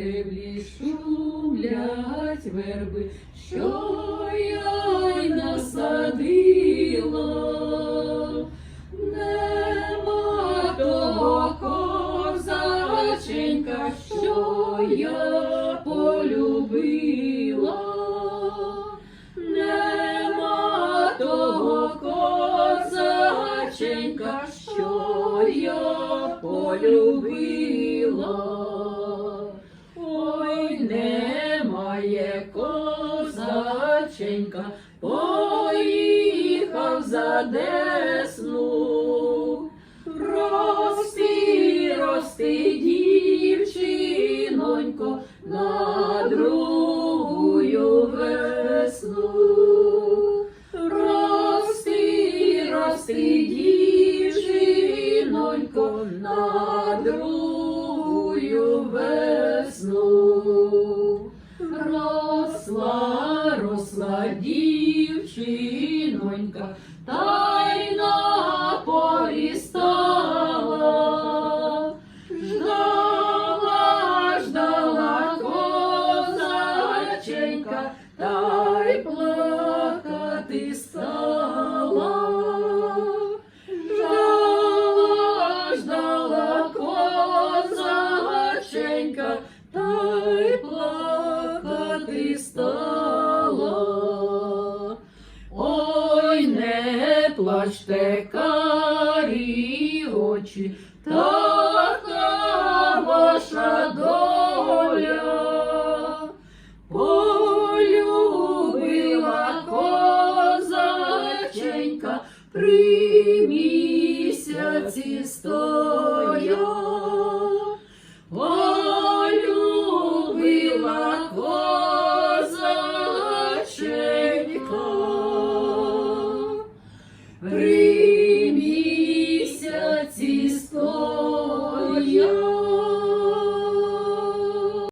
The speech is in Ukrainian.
стеблі шумлять верби, що я й насадила. Нема того козаченька, що я полюбила. Нема того козаченька, що я полюбила. Козаченька, поїхав за десну. Рости, рости, дівчинонько, на другую весну. Рости, рости, дівчинонько, на другую весну. Росла, росла дівчинонька, та й. Ждала, ждала козаченька, та стала. Ой, не плачте, карі очі, така ваша доля. Полюбила козаченька при місяці стоя. При